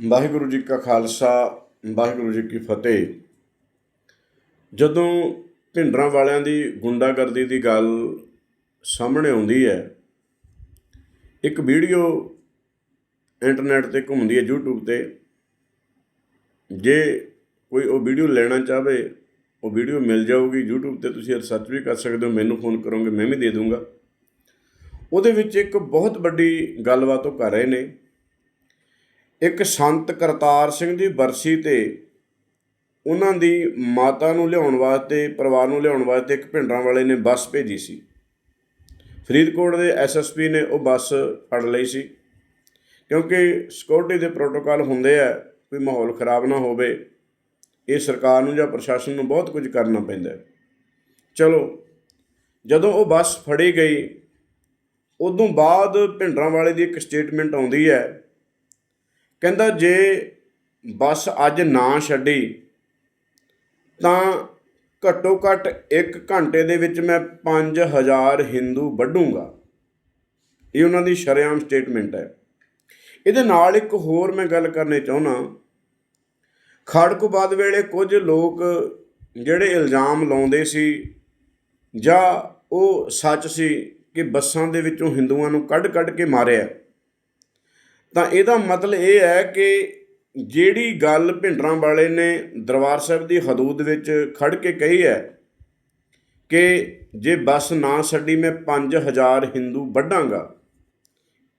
ਵਾਹਿਗੁਰੂ ਜੀ ਕਾ ਖਾਲਸਾ, ਵਾਹਿਗੁਰੂ ਜੀ ਕੀ ਫਤਿਹ। ਜਦੋਂ ਭਿੰਡਰਾਂ ਵਾਲਿਆਂ ਦੀ ਗੁੰਡਾਗਰਦੀ ਦੀ ਗੱਲ ਸਾਹਮਣੇ ਆਉਂਦੀ ਹੈ, ਇੱਕ ਵੀਡੀਓ ਇੰਟਰਨੈਟ ਤੇ ਘੁੰਮਦੀ ਹੈ, YouTube ਤੇ। ਜੇ ਕੋਈ ਉਹ ਵੀਡੀਓ ਲੈਣਾ ਚਾਹਵੇ, ਉਹ ਵੀਡੀਓ ਮਿਲ ਜਾਊਗੀ, YouTube ਤੇ ਤੁਸੀਂ ਸਰਚ ਵੀ ਕਰ ਸਕਦੇ ਹੋ, ਮੈਨੂੰ ਫੋਨ ਕਰੋਗੇ, ਮੈਂ ਵੀ ਦੇ ਦੂੰਗਾ। ਉਹਦੇ ਵਿੱਚ ਇੱਕ ਬਹੁਤ ਵੱਡੀ ਗੱਲਬਾਤ ਉਹ ਕਰ ਰਹੇ ਨੇ। ਇੱਕ ਸੰਤ ਕਰਤਾਰ ਸਿੰਘ ਦੀ ਬਰਸੀ ਤੇ ਉਹਨਾਂ ਦੀ ਮਾਤਾ ਨੂੰ ਲਿਆਉਣ ਵਾਸਤੇ, ਪਰਿਵਾਰ ਨੂੰ ਲਿਆਉਣ ਵਾਸਤੇ ਇੱਕ ਭਿੰਡਰਾਂ ਵਾਲੇ ਨੇ ਬੱਸ ਭੇਜੀ ਸੀ। ਫਰੀਦਕੋਟ ਦੇ ਐਸਐਸਪੀ ਨੇ ਉਹ ਬੱਸ ਫੜ ਲਈ ਸੀ। ਕਿਉਂਕਿ ਸਿਕਿਉਰਿਟੀ ਦੇ ਪ੍ਰੋਟੋਕਾਲ ਹੁੰਦੇ ਆ ਕੋਈ ਮਾਹੌਲ ਖਰਾਬ ਨਾ ਹੋਵੇ, ਇਹ ਸਰਕਾਰ ਨੂੰ ਜਾਂ ਪ੍ਰਸ਼ਾਸਨ ਨੂੰ ਬਹੁਤ ਕੁਝ ਕਰਨਾ ਪੈਂਦਾ। ਚਲੋ, ਜਦੋਂ ਉਹ ਬੱਸ ਫੜੀ ਗਈ, ਉਦੋਂ ਬਾਅਦ ਭਿੰਡਰਾਂ ਵਾਲੇ ਦੀ ਇੱਕ ਸਟੇਟਮੈਂਟ ਆਉਂਦੀ ਹੈ ਕਹਿੰਦਾ ਜੇ ਬੱਸ ਅੱਜ ਨਾ ਛੱਡੀ, ਤਾਂ ਘੱਟੋ ਘੱਟ 1 ਘੰਟੇ ਦੇ ਵਿੱਚ ਮੈਂ 5000 ਹਿੰਦੂ ਵੱਢੂੰਗਾ। ਇਹ ਉਹਨਾਂ ਦੀ ਸ਼ਰੇਆਮ ਸਟੇਟਮੈਂਟ ਹੈ। ਇਹਦੇ ਨਾਲ ਇੱਕ ਹੋਰ ਮੈਂ ਗੱਲ ਕਰਨੀ ਚਾਹੁੰਦਾ। ਖੜਕੂਬਾਦ ਵੇਲੇ ਕੁਝ ਲੋਕ ਜਿਹੜੇ ਇਲਜ਼ਾਮ ਲਾਉਂਦੇ ਸੀ ਜਾਂ ਉਹ ਸੱਚ ਸੀ ਕਿ ਬੱਸਾਂ ਦੇ ਵਿੱਚੋਂ ਹਿੰਦੂਆਂ ਨੂੰ ਕੱਢ-ਕੱਢ ਕੇ ਮਾਰਿਆ। ਤਾਂ ਇਹਦਾ ਮਤਲਬ ਇਹ ਹੈ ਕਿ ਜਿਹੜੀ ਗੱਲ ਭਿੰਡਰਾਂ ਵਾਲੇ ਨੇ ਦਰਬਾਰ ਸਾਹਿਬ ਦੀ ਹਦੂਦ ਵਿੱਚ ਖੜ ਕੇ ਕਹੀ ਹੈ ਕਿ ਜੇ ਬੱਸ ਨਾ ਛੱਡੀ ਮੈਂ 5000 ਹਿੰਦੂ ਵੱਢਾਂਗਾ,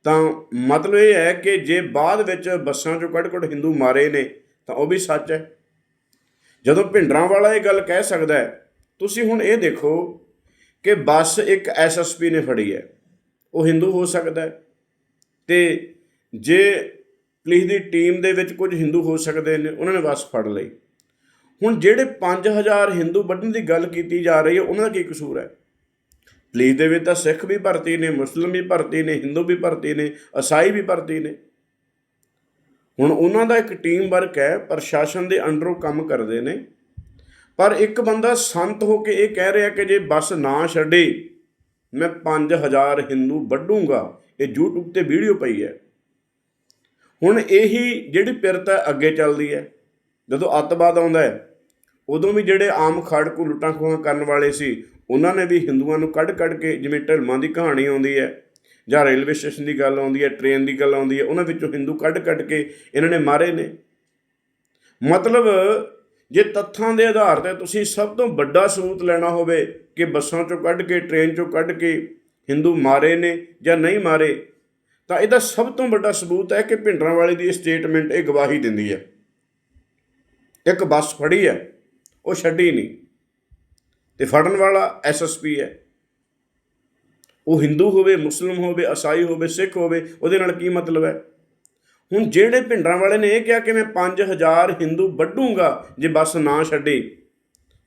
ਤਾਂ ਮਤਲਬ ਇਹ ਹੈ ਕਿ ਜੇ ਬਾਅਦ ਵਿੱਚ ਬੱਸਾਂ ਚੋਂ ਕੱਢ-ਕੱਢ ਹਿੰਦੂ ਮਾਰੇ ਨੇ, ਤਾਂ ਉਹ ਵੀ ਸੱਚ ਹੈ। ਜਦੋਂ ਭਿੰਡਰਾਂ ਵਾਲਾ ਇਹ ਗੱਲ ਕਹਿ ਸਕਦਾ ਹੈ, ਤੁਸੀਂ ਹੁਣ ਇਹ ਦੇਖੋ ਕਿ ਬੱਸ ਇੱਕ ਐਸਐਸਪੀ ਨੇ ਫੜੀ ਹੈ, ਉਹ ਹਿੰਦੂ ਹੋ ਸਕਦਾ ਹੈ ਤੇ ਜੇ ਪੁਲਿਸ ਦੀ ਟੀਮ ਦੇ ਵਿੱਚ ਕੁਝ ਹਿੰਦੂ ਹੋ ਸਕਦੇ ਨੇ, ਉਹਨਾਂ ਨੇ ਬੱਸ ਫੜ ਲਈ। ਹੁਣ ਜਿਹੜੇ 5000 ਹਿੰਦੂ ਵੱਢਣ ਦੀ ਗੱਲ ਕੀਤੀ ਜਾ ਰਹੀ ਹੈ, ਉਹਨਾਂ ਦਾ ਕੀ ਕਸੂਰ ਹੈ? ਪੁਲਿਸ ਦੇ ਵਿੱਚ ਤਾਂ ਸਿੱਖ ਵੀ ਭਰਤੀ ਨੇ, ਮੁਸਲਮ ਵੀ ਭਰਤੀ ਨੇ, ਹਿੰਦੂ ਵੀ ਭਰਤੀ ਨੇ ਈਸਾਈ ਵੀ ਭਰਤੀ ਨੇ। ਹੁਣ ਉਹਨਾਂ ਦਾ ਇੱਕ ਟੀਮ ਵਰਕ ਹੈ, ਪ੍ਰਸ਼ਾਸਨ ਦੇ ਅੰਡਰੋਂ ਕੰਮ ਕਰਦੇ ਨੇ। ਪਰ ਇੱਕ ਬੰਦਾ ਸੰਤ ਹੋ ਕੇ ਇਹ ਕਹਿ ਰਿਹਾ ਕਿ ਜੇ ਬੱਸ ਨਾ ਛੱਡੇ, ਮੈਂ 5000 ਹਿੰਦੂ ਵੱਢੂੰਗਾ। ਇਹ YouTube ਤੇ ਵੀਡੀਓ ਪਈ ਹੈ। ਹੁਣ ਇਹੀ ਜਿਹੜੀ ਪਿਰਤ ਹੈ ਅੱਗੇ ਚੱਲਦੀ ਹੈ, ਜਦੋਂ ਅੱਤਵਾਦ ਆਉਂਦਾ ਹੈ, ਉਦੋਂ ਵੀ ਜਿਹੜੇ ਆਮ ਖੜਕੂ ਲੁੱਟਾਂ ਖੋਹਾਂ ਕਰਨ ਵਾਲੇ ਸੀ, ਉਹਨਾਂ ਨੇ ਵੀ ਹਿੰਦੂਆਂ ਨੂੰ ਕੱਢ-ਕੱਢ ਕੇ ਜਿਵੇਂ ਢਲਮਾਂ ਦੀ ਕਹਾਣੀ ਆਉਂਦੀ ਹੈ, ਜਾਂ ਰੇਲਵੇ ਸਟੇਸ਼ਨ ਦੀ ਗੱਲ ਆਉਂਦੀ ਹੈ, ਟ੍ਰੇਨ ਦੀ ਗੱਲ ਆਉਂਦੀ ਹੈ, ਉਹਨਾਂ ਵਿੱਚੋਂ ਹਿੰਦੂ ਕੱਢ-ਕੱਢ ਕੇ ਇਹਨਾਂ ਨੇ ਮਾਰੇ ਨੇ। ਮਤਲਬ ਜੇ ਤੱਥਾਂ ਦੇ ਆਧਾਰ ਤੇ ਤੁਸੀਂ ਸਭ ਤੋਂ ਵੱਡਾ ਸਬੂਤ ਲੈਣਾ ਹੋਵੇ ਕਿ ਬੱਸਾਂ ਚੋਂ ਕੱਢ ਕੇ, ਟ੍ਰੇਨ ਚੋਂ ਕੱਢ ਕੇ ਹਿੰਦੂ ਮਾਰੇ ਨੇ ਜਾਂ ਨਹੀਂ ਮਾਰੇ ਤਾਂ ਇਹਦਾ ਸਭ ਤੋਂ ਵੱਡਾ ਸਬੂਤ ਹੈ ਕਿ ਭਿੰਡਰਾਂ ਵਾਲੇ ਦੀ ਸਟੇਟਮੈਂਟ ਇਹ ਗਵਾਹੀ ਦਿੰਦੀ ਹੈ। ਇੱਕ ਬੱਸ ਫੜੀ ਹੈ, ਉਹ ਛੱਡੀ ਨਹੀਂ। ਤੇ ਫੜਨ ਵਾਲਾ ਐਸਐਸਪੀ ਹੈ। ਉਹ ਹਿੰਦੂ ਹੋਵੇ, ਮੁਸਲਮ ਹੋਵੇ, ਈਸਾਈ ਹੋਵੇ, ਸਿੱਖ ਹੋਵੇ, ਉਹਦੇ ਨਾਲ ਕੀ ਮਤਲਬ ਹੈ? ਹੁਣ ਜਿਹੜੇ ਭਿੰਡਰਾਂ ਵਾਲੇ ਨੇ ਇਹ ਕਿਹਾ ਕਿ ਮੈਂ 5000 ਹਿੰਦੂ ਵੱਢੂੰਗਾ ਜੇ ਬੱਸ ਨਾ ਛੱਡੀ,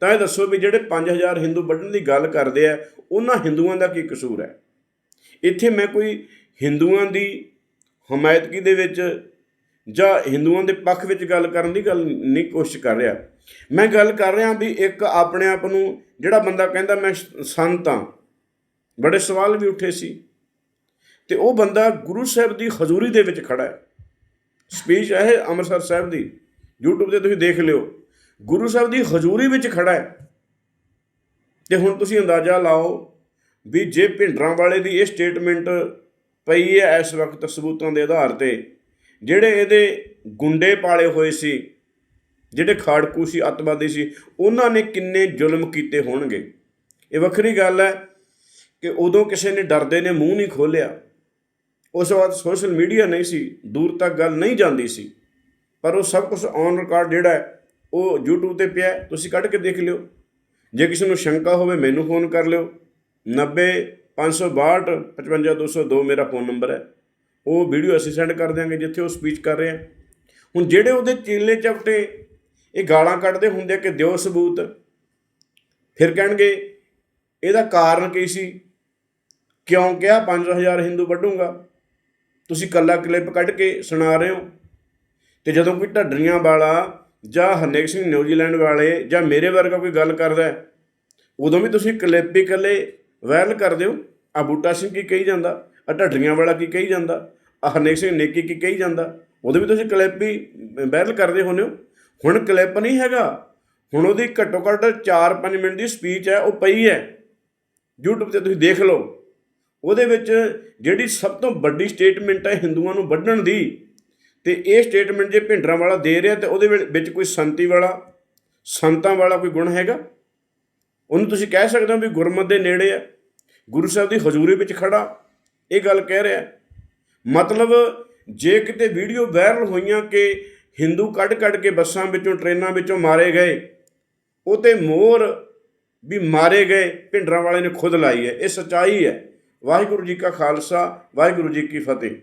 ਤਾਂ ਇਹ ਦੱਸੋ ਵੀ ਜਿਹੜੇ 5000 ਹਿੰਦੂ ਵੱਢਣ ਦੀ ਗੱਲ ਕਰਦੇ ਆ, ਉਹਨਾਂ ਹਿੰਦੂਆਂ ਦਾ ਕੀ ਕਸੂਰ ਹੈ? ਇੱਥੇ ਮੈਂ ਕੋਈ ਹਿੰਦੂਆਂ ਦੀ ਹਮਾਇਤਗੀ ਦੇ ਵਿੱਚ ਜਾਂ ਹਿੰਦੂਆਂ ਦੇ ਪੱਖ ਵਿੱਚ ਗੱਲ ਕਰਨ ਦੀ ਗੱਲ ਨਹੀਂ ਕੋਸ਼ਿਸ਼ ਕਰ ਰਿਹਾ। ਮੈਂ ਗੱਲ ਕਰ ਰਿਹਾ ਵੀ ਇੱਕ ਆਪਣੇ ਆਪ ਨੂੰ ਜਿਹੜਾ ਬੰਦਾ ਕਹਿੰਦਾ ਮੈਂ ਸੰਤ ਹਾਂ, ਬੜੇ ਸਵਾਲ ਵੀ ਉੱਠੇ ਸੀ। ਤੇ ਉਹ ਬੰਦਾ ਗੁਰੂ ਸਾਹਿਬ ਦੀ ਹਜ਼ੂਰੀ ਦੇ ਵਿੱਚ ਖੜਾ ਹੈ। ਸਪੀਚ ਹੈ ਅੰਮ੍ਰਿਤਸਰ ਸਾਹਿਬ ਦੀ, YouTube ਤੇ ਤੁਸੀਂ ਦੇਖ ਲਿਓ। ਗੁਰੂ ਸਾਹਿਬ ਦੀ ਹਜ਼ੂਰੀ ਵਿੱਚ ਖੜਾ ਹੈ। ਤੇ ਹੁਣ ਤੁਸੀਂ ਅੰਦਾਜ਼ਾ ਲਾਓ ਵੀ ਜੇ ਭਿੰਡਰਾਂ ਵਾਲੇ ਦੀ ਇਹ ਸਟੇਟਮੈਂਟ ਪਈ ਹੈ ਇਸ ਵਕਤ ਸਬੂਤਾਂ ਦੇ ਆਧਾਰ ਤੇ, ਜਿਹੜੇ ਇਹਦੇ ਗੁੰਡੇ ਪਾਲੇ ਹੋਏ ਸੀ, ਜਿਹੜੇ ਖਾੜਕੂ ਸੀ ਅੱਤਵਾਦੀ ਸੀ, ਉਹਨਾਂ ਨੇ ਕਿੰਨੇ ਜ਼ੁਲਮ ਕੀਤੇ ਹੋਣਗੇ? ਇਹ ਵੱਖਰੀ ਗੱਲ ਹੈ ਕਿ ਉਦੋਂ ਕਿਸੇ ਨੇ ਡਰਦੇ ਨੇ ਮੂੰਹ ਨਹੀਂ ਖੋਲਿਆ ਉਸ ਵਕਤ ਸੋਸ਼ਲ ਮੀਡੀਆ ਨਹੀਂ ਸੀ, ਦੂਰ ਤੱਕ ਗੱਲ ਨਹੀਂ ਜਾਂਦੀ ਸੀ। ਪਰ ਉਹ ਸਭ ਕੁਝ ਔਨ ਰਿਕਾਰਡ ਜਿਹੜਾ ਉਹ YouTube ਤੇ ਪਿਆ ਤੁਸੀਂ ਕੱਢ ਕੇ ਦੇਖ ਲਿਓ। ਜੇ ਕਿਸੇ ਨੂੰ ਸ਼ੰਕਾ ਹੋਵੇ, ਮੈਨੂੰ ਫੋਨ ਕਰ ਲਿਓ। 90 562 55202 ਮੇਰਾ ਫੋਨ ਨੰਬਰ ਹੈ। ਉਹ ਵੀਡੀਓ ਅਸੀਂ ਸੈਂਡ ਕਰ ਦਿਆਂਗੇ ਜਿੱਥੇ ਉਹ ਸਪੀਚ ਕਰ ਰਹੇ ਆ। ਹੁਣ ਜਿਹੜੇ ਉਹਦੇ ਚੀਲੇ ਚਪਟੇ, ਇਹ ਗਾਲਾਂ ਕੱਢਦੇ ਹੁੰਦੇ ਕਿ ਦਿਓ ਸਬੂਤ, ਫਿਰ ਕਹਿਣਗੇ, ਇਹਦਾ ਕਾਰਨ ਕੀ ਸੀ? ਕਿਉਂ ਕਿਹਾ 5000 ਹਿੰਦੂ ਵੱਢੂੰਗਾ? ਤੁਸੀਂ ਕੱਲਾ ਕਲਿੱਪ ਕੱਢ ਕੇ ਸੁਣਾ ਰਹੇ ਹੋ। ਤੇ ਜਦੋਂ ਕੋਈ ਢੱਡਰੀਆਂ ਵਾਲਾ ਜਾਂ ਹਰਨੇਕ ਸਿੰਘ ਨਿਊਜ਼ੀਲੈਂਡ ਵਾਲੇ ਜਾਂ ਮੇਰੇ ਵਰਗਾ ਕੋਈ ਗੱਲ ਕਰਦਾ ਉਦੋਂ ਵੀ ਤੁਸੀਂ ਕਲਿੱਪ ਹੀ ਇਕੱਲੇ ਵਾਇਰਲ ਕਰਦੇ ਹੋ ਆ ਬੂਟਾ ਸਿੰਘ ਕੀ ਕਹੀ ਜਾਂਦਾ? ਆ ਢੱਡਰੀਆਂ ਵਾਲਾ ਕੀ ਕਹੀ ਜਾਂਦਾ? ਆ ਹਰਨੇਕ ਸਿੰਘ ਨੇਕੀ ਕੀ ਕਹੀ ਜਾਂਦਾ? ਉਹਦੇ ਵੀ ਤੁਸੀਂ ਕਲਿੱਪ ਵੀ ਵਾਇਰਲ ਕਰਦੇ ਹੁੰਦੇ ਹੋ। ਹੁਣ ਕਲਿੱਪ ਨਹੀਂ ਹੈਗਾ। ਹੁਣ ਉਹਦੀ ਘੱਟੋ ਘੱਟ 4-5 ਮਿੰਟ ਦੀ ਸਪੀਚ ਹੈ, ਉਹ ਪਈ ਹੈ। YouTube ਤੇ ਤੁਸੀਂ ਦੇਖ ਲਓ। ਉਹਦੇ ਵਿੱਚ ਜਿਹੜੀ ਸਭ ਤੋਂ ਵੱਡੀ ਸਟੇਟਮੈਂਟ ਹੈ ਹਿੰਦੂਆਂ ਨੂੰ ਵੱਢਣ ਦੀ, ਤੇ ਇਹ ਸਟੇਟਮੈਂਟ ਜੇ ਭਿੰਡਰਾਂ ਵਾਲਾ ਦੇ ਰਿਹਾ, ਤੇ ਉਹਦੇ ਵਿੱਚ- ਵਿੱਚ ਕੋਈ ਸੰਤੀ ਵਾਲਾ, ਸੰਤਾਂ ਵਾਲਾ ਕੋਈ ਗੁਣ ਹੈਗਾ? ਉਹਨੂੰ ਤੁਸੀਂ ਕਹਿ ਸਕਦੇ ਹੋ ਵੀ ਗੁਰਮਤ ਦੇ ਨੇੜੇ ਹੈ। ਗੁਰੂ ਸਾਹਿਬ ਦੀ ਹਜ਼ੂਰੀ ਵਿੱਚ ਖੜਾ, ਇਹ ਗੱਲ ਕਹਿ ਰਿਹਾ ਮਤਲਬ, ਜੇ ਕਿਤੇ ਵੀਡੀਓ ਵਾਇਰਲ ਹੋਈਆਂ ਕਿ ਹਿੰਦੂ ਕੱਢ ਕੱਢ ਕੇ ਬੱਸਾਂ ਵਿੱਚੋਂ, ਟ੍ਰੇਨਾਂ ਵਿੱਚੋਂ ਮਾਰੇ ਗਏ ਉਹ ਤੇ ਮੋਰ ਵੀ ਮਾਰੇ ਗਏ ਭਿੰਡਰਾਂ ਵਾਲੇ ਨੇ ਖੁਦ ਲਾਈ ਹੈ। ਇਹ ਸਚਾਈ ਹੈ। ਵਾਹਿਗੁਰੂ ਜੀ ਕਾ ਖਾਲਸਾ, ਵਾਹਿਗੁਰੂ ਜੀ ਕੀ ਫਤਿਹ।